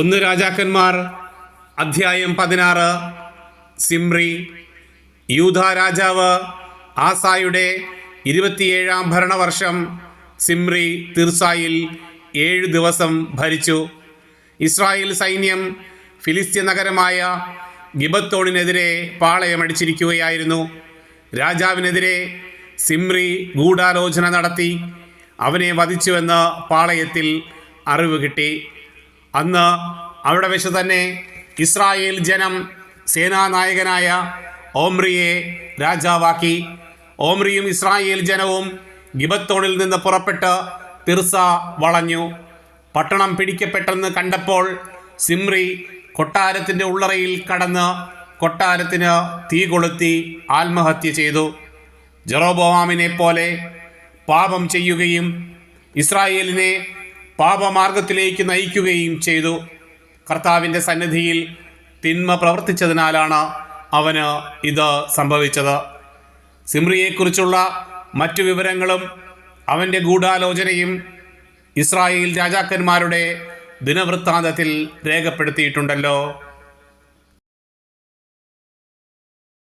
ഒന്ന് രാജാക്കന്മാർ അധ്യായം പതിനാറ്. സിംറി യൂധ രാജാവ് ആസായുടെ ഇരുപത്തിയേഴാം ഭരണവർഷം സിംറി തീർസായിൽ ഏഴ് ദിവസം ഭരിച്ചു. ഇസ്രായേൽ സൈന്യം ഫിലിസ്ത്യ നഗരമായ ഗിബത്തോണിനെതിരെ പാളയമടിച്ചിരിക്കുകയായിരുന്നു. രാജാവിനെതിരെ സിംറി ഗൂഢാലോചന നടത്തി അവനെ വധിച്ചുവെന്ന് പാളയത്തിൽ അറിവ് കിട്ടി. അന്ന് അവിടെ വെച്ച് തന്നെ ഇസ്രായേൽ ജനം സേനാനായകനായ ഓമ്രിയെ രാജാവാക്കി. ഓംറിയും ഇസ്രായേൽ ജനവും ഗിബത്തോണിൽ നിന്ന് പുറപ്പെട്ട് തിർസ വളഞ്ഞു. പട്ടണം പിടിക്കപ്പെട്ടെന്ന് കണ്ടപ്പോൾ സിമ്രി കൊട്ടാരത്തിന്റെ ഉള്ളറയിൽ കടന്ന് കൊട്ടാരത്തിന് തീ കൊളുത്തി ആത്മഹത്യ ചെയ്തു. ജെറോബോവാമിനെ പോലെ പാപം ചെയ്യുകയും ഇസ്രായേലിനെ പാപമാർഗത്തിലേക്ക് നയിക്കുകയും ചെയ്തു. കർത്താവിന്റെ സന്നിധിയിൽ തിന്മ പ്രവർത്തിച്ചതിനാലാണ് അവന് ഇത് സംഭവിച്ചത്. സിമ്രിയെക്കുറിച്ചുള്ള മറ്റു വിവരങ്ങളും അവന്റെ ഗൂഢാലോചനയും ഇസ്രായേൽ രാജാക്കന്മാരുടെ ദിനവൃത്താന്തത്തിൽ രേഖപ്പെടുത്തിയിട്ടുണ്ടല്ലോ.